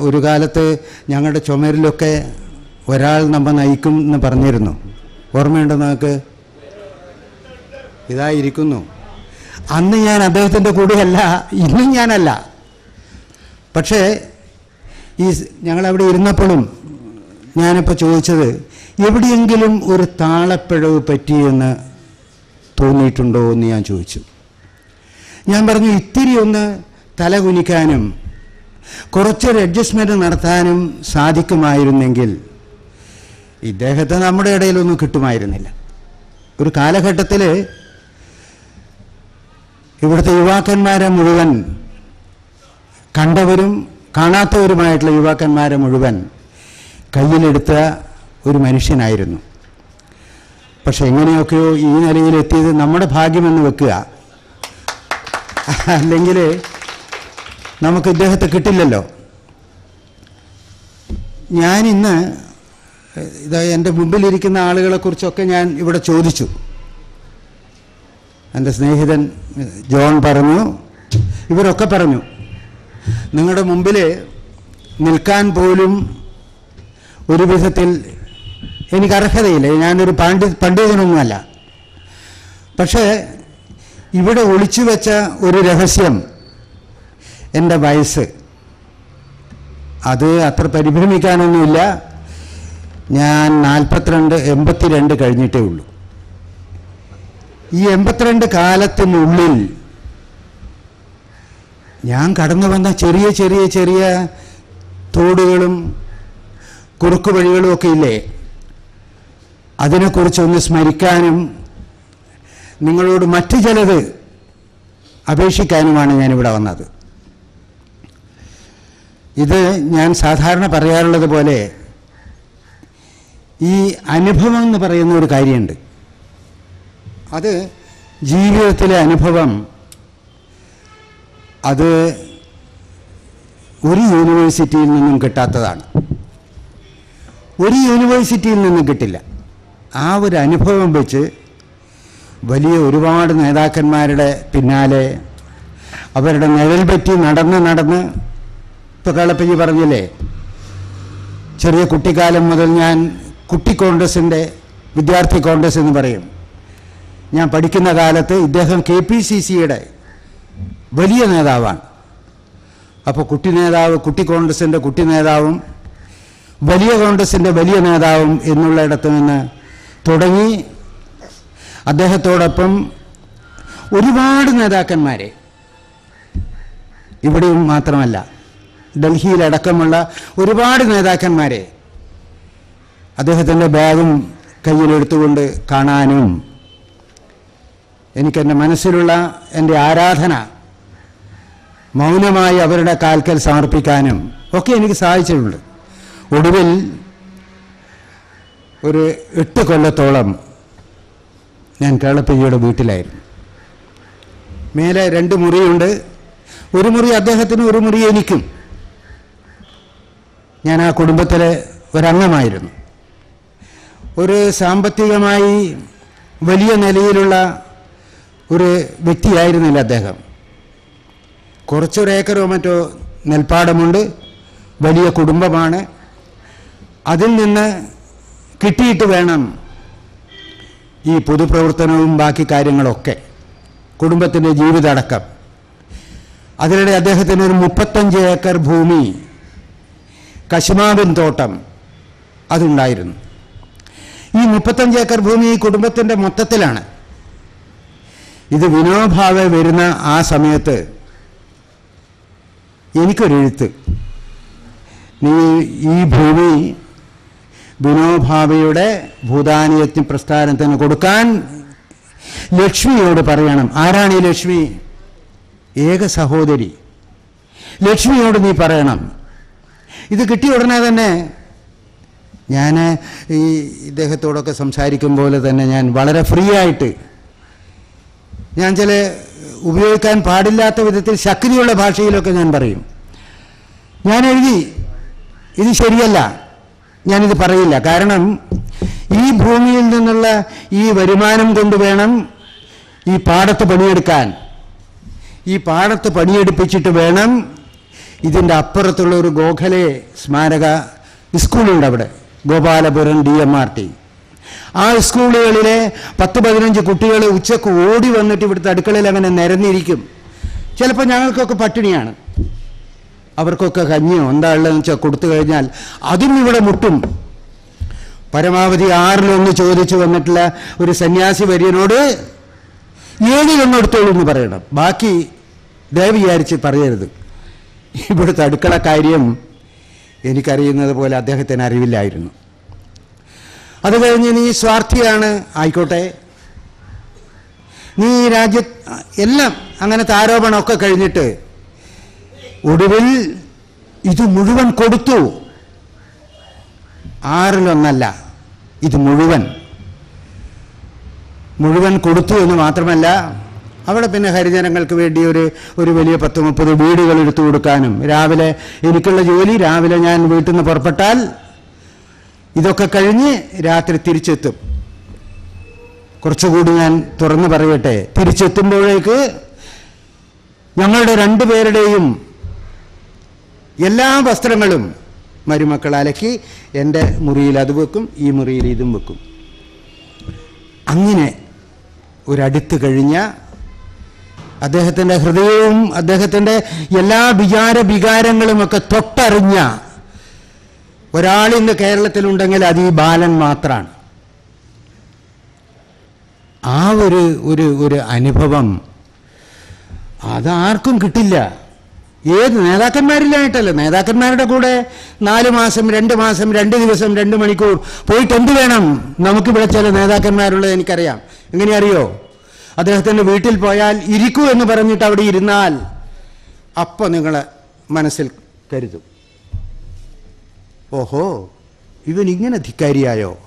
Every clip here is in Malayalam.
ഒരു കാലത്ത് ഞങ്ങളുടെ ചുമരിലൊക്കെ ഒരാൾ നമ്മ നയിക്കും എന്ന് പറഞ്ഞിരുന്നു. ഓർമ്മയുണ്ടോ നിങ്ങൾക്ക്? ഇതായിരിക്കുന്നു. അന്ന് ഞാൻ അദ്ദേഹത്തിന്റെ കൂടെയല്ല ഇന്നും ഞാനല്ല. പക്ഷേ ഈ ഞങ്ങളവിടെ ഇരുന്നപ്പോഴും ഞാനിപ്പോൾ ചോദിച്ചത് എവിടെയെങ്കിലും ഒരു താളപ്പിഴവ് പറ്റിയെന്ന് തോന്നിയിട്ടുണ്ടോ എന്ന് ഞാൻ ചോദിച്ചു. ഞാൻ പറഞ്ഞു ഇത്തിരി ഒന്ന് തല കുനിക്കാനും കുറച്ചൊരു അഡ്ജസ്റ്റ്മെന്റ് നടത്താനും സാധിക്കുമായിരുന്നെങ്കിൽ ഇദ്ദേഹത്തെ നമ്മുടെ ഇടയിലൊന്നും കിട്ടുമായിരുന്നില്ല. ഒരു കാലഘട്ടത്തിൽ ഇവിടുത്തെ യുവാക്കന്മാരെ മുഴുവൻ കണ്ടവരും കാണാത്തവരുമായിട്ടുള്ള യുവാക്കന്മാരെ മുഴുവൻ കയ്യിലെടുത്ത ഒരു മനുഷ്യനായിരുന്നു. പക്ഷെ എങ്ങനെയൊക്കെയോ ഈ നിലയിലെത്തിയത് നമ്മുടെ ഭാഗ്യമെന്ന് വെക്കുക. അല്ലെങ്കിൽ നമുക്ക് ഇദ്ദേഹത്തെ കിട്ടില്ലല്ലോ. ഞാൻ ഇന്ന് ഇത് എന്റെ മുമ്പിലിരിക്കുന്ന ആളുകളെക്കുറിച്ചൊക്കെ ഞാൻ ഇവിടെ ചോദിച്ചു. എന്റെ സ്നേഹിതൻ ജോൺ പറഞ്ഞു ഇവരൊക്കെ പറഞ്ഞു നിങ്ങളുടെ മുമ്പിൽ നിൽക്കാൻ പോലും ഒരു വിധത്തിൽ എനിക്ക് അർഹതയില്ല. ഞാനൊരു പാണ്ഡി പണ്ഡിതനൊന്നുമല്ല. പക്ഷേ ഇവിടെ ഒളിച്ചു വെച്ച ഒരു രഹസ്യം എന്റെ വയസ്സ്. അത് അത്ര പരിഭ്രമിക്കാനൊന്നുമില്ല. ഞാൻ നാൽപ്പത്തിരണ്ട് എൺപത്തിരണ്ട് കഴിഞ്ഞിട്ടേ ഉള്ളൂ. ഈ എൺപത്തിരണ്ട് കാലത്തിനുള്ളിൽ ഞാൻ കടന്നു വന്ന ചെറിയ ചെറിയ ചെറിയ തോടുകളും കുറുക്കു വഴികളും ഒക്കെ ഇല്ലേ? അതിനെക്കുറിച്ചൊന്ന് സ്മരിക്കാനും നിങ്ങളോട് മറ്റു ചിലത് അപേക്ഷിക്കാനുമാണ് ഞാനിവിടെ വന്നത്. ഇത് ഞാൻ സാധാരണ പറയാറുള്ളത് പോലെ ഈ അനുഭവം എന്ന് പറയുന്ന ഒരു കാര്യമുണ്ട്. അത് ജീവിതത്തിലെ അനുഭവം അത് ഒരു യൂണിവേഴ്സിറ്റിയിൽ നിന്നും കിട്ടാത്തതാണ്. ഒരു യൂണിവേഴ്സിറ്റിയിൽ നിന്നും കിട്ടില്ല. ആ ഒരു അനുഭവം വെച്ച് വലിയ ഒരുപാട് നേതാക്കന്മാരുടെ പിന്നാലെ അവരുടെ നിഴൽ പറ്റി നടന്ന് നടന്ന് ഇപ്പോൾ കളപ്പജി പറഞ്ഞില്ലേ? ചെറിയ കുട്ടിക്കാലം മുതൽ ഞാൻ കുട്ടി കോൺഗ്രസിന്റെ വിദ്യാർത്ഥി കോൺഗ്രസ് എന്ന് പറയും. ഞാൻ പഠിക്കുന്ന കാലത്ത് ഇദ്ദേഹം കെ പി സി സിയുടെ വലിയ നേതാവാണ്. അപ്പോൾ കുട്ടി നേതാവ് കുട്ടി കോൺഗ്രസിന്റെ കുട്ടി നേതാവും വലിയ കോൺഗ്രസിന്റെ വലിയ നേതാവും എന്നുള്ളയിടത്ത് നിന്ന് തുടങ്ങി അദ്ദേഹത്തോടൊപ്പം ഒരുപാട് നേതാക്കന്മാരെ. ഇവിടെയും മാത്രമല്ല ഡൽഹിയിലടക്കമുള്ള ഒരുപാട് നേതാക്കന്മാരെ അദ്ദേഹത്തിന്റെ ബാഗും കയ്യിലെടുത്തുകൊണ്ട് കാണാനും എനിക്കെന്റെ മനസ്സിലുള്ള എന്റെ ആരാധന മൗനമായി അവരുടെ കാൽക്കൽ സമർപ്പിക്കാനും ഒക്കെ എനിക്ക് സാധിച്ചിട്ടുണ്ട്. ഒടുവിൽ ഒരു എട്ട് കൊല്ലത്തോളം ഞാൻ കേളപ്പയ്യയുടെ വീട്ടിലായിരുന്നു. മേലെ രണ്ട് മുറിയുണ്ട്. ഒരു മുറി അദ്ദേഹത്തിനും ഒരു മുറി എനിക്കും. ഞാൻ ആ കുടുംബത്തിലെ ഒരംഗമായിരുന്നു. ഒരു സാമ്പത്തികമായി വലിയ നിലയിലുള്ള ഒരു വ്യക്തിയായിരുന്നില്ല അദ്ദേഹം. കുറച്ചൊരു ഏക്കറോ മറ്റോ നെൽപ്പാടമുണ്ട് വലിയ കുടുംബമാണ്. അതിൽ നിന്ന് കിട്ടിയിട്ട് വേണം ഈ പൊതുപ്രവർത്തനവും ബാക്കി കാര്യങ്ങളൊക്കെ കുടുംബത്തിന്റെ ജീവിതമടക്കം അതിനിടെ അദ്ദേഹത്തിന് ഒരു മുപ്പത്തഞ്ച് ഏക്കർ ഭൂമി കശുമാവിൻ തോട്ടം അതുണ്ടായിരുന്നു. ഈ മുപ്പത്തഞ്ച് ഏക്കർ ഭൂമി ഈ കുടുംബത്തിന്റെ മൊത്തത്തിലാണ്. ഇത് വിനോഭാവെ വരുന്ന ആ സമയത്ത് എനിക്കൊരെഴുത്ത്. നീ ഈ ഭൂമി വിനോഭാവയുടെ ഭൂതാനിയത്വ പ്രസ്ഥാനത്തിന് കൊടുക്കാൻ ലക്ഷ്മിയോട് പറയണം. ആരാണ് ഈ ലക്ഷ്മി? ഏക സഹോദരി. ലക്ഷ്മിയോട് നീ പറയണം. ഇത് കിട്ടിയ ഉടനെ തന്നെ ഞാൻ ഈ ഇദ്ദേഹത്തോടൊക്കെ സംസാരിക്കും പോലെ തന്നെ ഞാൻ വളരെ ഫ്രീ ആയിട്ട് ഞാൻ ചില ഉപയോഗിക്കാൻ പാടില്ലാത്ത വിധത്തിൽ ശക്തിയുള്ള ഭാഷയിലൊക്കെ ഞാൻ പറയും. ഞാൻ എഴുതി. ഇത് ശരിയല്ല. ഞാനിത് പറയില്ല. കാരണം ഈ ഭൂമിയിൽ നിന്നുള്ള ഈ വരുമാനം കൊണ്ട് വേണം ഈ പാടത്ത് പണിയെടുക്കാൻ. ഈ പാടത്ത് പണിയെടുപ്പിച്ചിട്ട് വേണം ഇതിന്റെ അപ്പുറത്തുള്ള ഒരു ഗോഖലെ സ്മാരക സ്കൂളുണ്ട് അവിടെ. Gopalapuram D M R T ആ സ്കൂളുകളിലെ പത്ത് പതിനഞ്ച് കുട്ടികൾ ഉച്ചയ്ക്ക് ഓടി വന്നിട്ട് ഇവിടുത്തെ അടുക്കളയിൽ അങ്ങനെ നിരന്നിരിക്കും. ചിലപ്പോൾ ഞങ്ങൾക്കൊക്കെ പട്ടിണിയാണ്. അവർക്കൊക്കെ കഞ്ഞിയോ എന്താ ഉള്ളതെന്ന് വെച്ചാൽ കൊടുത്തു കഴിഞ്ഞാൽ അതും ഇവിടെ മുട്ടും. പരമാവധി ആറിലൊന്ന് ചോദിച്ചു വന്നിട്ടുള്ള ഒരു സന്യാസി വര്യനോട് ഏഴിലൊന്നെടുത്തോളൂ എന്ന് പറയണം. ബാക്കി ദയവ് വിചാരിച്ച് പറയരുത്. ഇവിടുത്തെ അടുക്കള കാര്യം എനിക്കറിയുന്നത് പോലെ അദ്ദേഹത്തിന് അറിവില്ലായിരുന്നു. അത് കഴിഞ്ഞ് നീ സ്വാർത്ഥിയാണ്. ആയിക്കോട്ടെ. നീ ഈ രാജ്യ എല്ലാം അങ്ങനത്തെ ആരോപണമൊക്കെ കഴിഞ്ഞിട്ട് ഒടുവിൽ ഇത് മുഴുവൻ കൊടുത്തു. ആറിലൊന്നല്ല ഇത് മുഴുവൻ. മുഴുവൻ കൊടുത്തു എന്ന് മാത്രമല്ല അവിടെ പിന്നെ ഹരിജനങ്ങൾക്ക് വേണ്ടി ഒരു ഒരു വലിയ പത്ത് മുപ്പത് വീടുകൾ എടുത്തു കൊടുക്കാനും. രാവിലെ എനിക്കുള്ള ജോലി രാവിലെ ഞാൻ വീട്ടിൽ നിന്ന് പുറപ്പെട്ടാൽ ഇതൊക്കെ കഴിഞ്ഞ് രാത്രി തിരിച്ചെത്തും. കുറച്ചുകൂടി ഞാൻ തുറന്നു പറയട്ടെ. തിരിച്ചെത്തുമ്പോഴേക്ക് ഞങ്ങളുടെ രണ്ടുപേരുടെയും എല്ലാ വസ്ത്രങ്ങളും മരുമക്കൾ അലക്കി എന്റെ മുറിയിൽ അത് വെക്കും ഈ മുറിയിൽ ഇതും വെക്കും. അങ്ങനെ ഒരടുത്ത് കഴിഞ്ഞ അദ്ദേഹത്തിന്റെ ഹൃദയവും അദ്ദേഹത്തിന്റെ എല്ലാ വിചാര വികാരങ്ങളുമൊക്കെ തൊട്ടറിഞ്ഞ ഒരാൾ ഇന്ന് കേരളത്തിലുണ്ടെങ്കിൽ അത് ഈ ബാലൻ മാത്രമാണ് ആ ഒരു ഒരു ഒരു അനുഭവം അതാർക്കും കിട്ടില്ല. ഏത് നേതാക്കന്മാരിലായിട്ടല്ല. നേതാക്കന്മാരുടെ കൂടെ നാല് മാസം രണ്ട് മാസം രണ്ട് ദിവസം രണ്ട് മണിക്കൂർ പോയിട്ട് എന്ത് വേണം? നമുക്കിവിടെ ചില നേതാക്കന്മാരുള്ളത് എനിക്കറിയാം. എങ്ങനെ അറിയോ അദ്ദേഹത്തിന്റെ വീട്ടിൽ പോയാൽ ഇരിക്കൂ എന്ന് പറഞ്ഞിട്ട് അവിടെ ഇരുന്നാൽ അപ്പോൾ നിങ്ങൾ മനസ്സിൽ കരുതും. ഓഹോ ഇവൻ ഇങ്ങനെ ധിക്കാരിയായോ?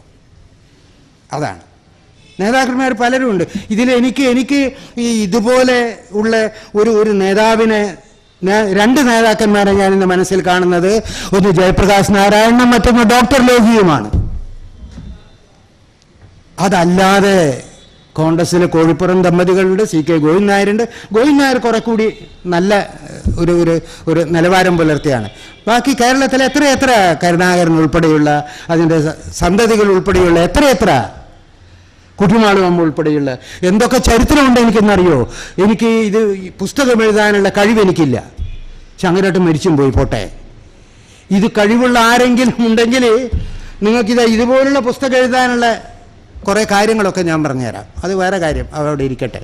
അതാണ്. നേതാക്കന്മാർ പലരും ഉണ്ട്. ഇതിൽ എനിക്ക് എനിക്ക് ഈ ഇതുപോലെ ഉള്ള ഒരു ഒരു നേതാവിനെ രണ്ട് നേതാക്കന്മാരെ ഞാൻ ഇന്ന് മനസ്സിൽ കാണുന്നത്. ഒന്ന് ജയപ്രകാശ് നാരായണനും മറ്റൊന്ന് ഡോക്ടർ ലോഹിയുമാണ്. അതല്ലാതെ കോൺഗ്രസ്സിലെ കോഴിപ്പുറം ദമ്പതികളുണ്ട് സി കെ ഗോവിന്ദ് നായരുണ്ട്. ഗോവിന്ദ് നായർ കുറെ കൂടി നല്ല ഒരു ഒരു ഒരു നിലവാരം പുലർത്തിയാണ്. ബാക്കി കേരളത്തിലെ എത്ര എത്ര കരുണാകരൻ ഉൾപ്പെടെയുള്ള അതിന്റെ സന്തതികൾ ഉൾപ്പെടെയുള്ള എത്ര എത്ര കുട്ടിമാളുവമ്മ ഉൾപ്പെടെയുള്ള എന്തൊക്കെ ചരിത്രമുണ്ട് എനിക്കെന്നറിയോ? എനിക്ക് ഇത് പുസ്തകം എഴുതാനുള്ള കഴിവ് എനിക്കില്ല. ചങ്ങരട്ട് മരിച്ചും പോയി പോട്ടെ. ഇത് കഴിവുള്ള ആരെങ്കിലും ഉണ്ടെങ്കിൽ നിങ്ങൾക്കിത് ഇതുപോലുള്ള പുസ്തകം എഴുതാനുള്ള കുറേ കാര്യങ്ങളൊക്കെ ഞാൻ പറഞ്ഞുതരാം. അത് വേറെ കാര്യം. അവിടെ ഇരിക്കട്ടെ.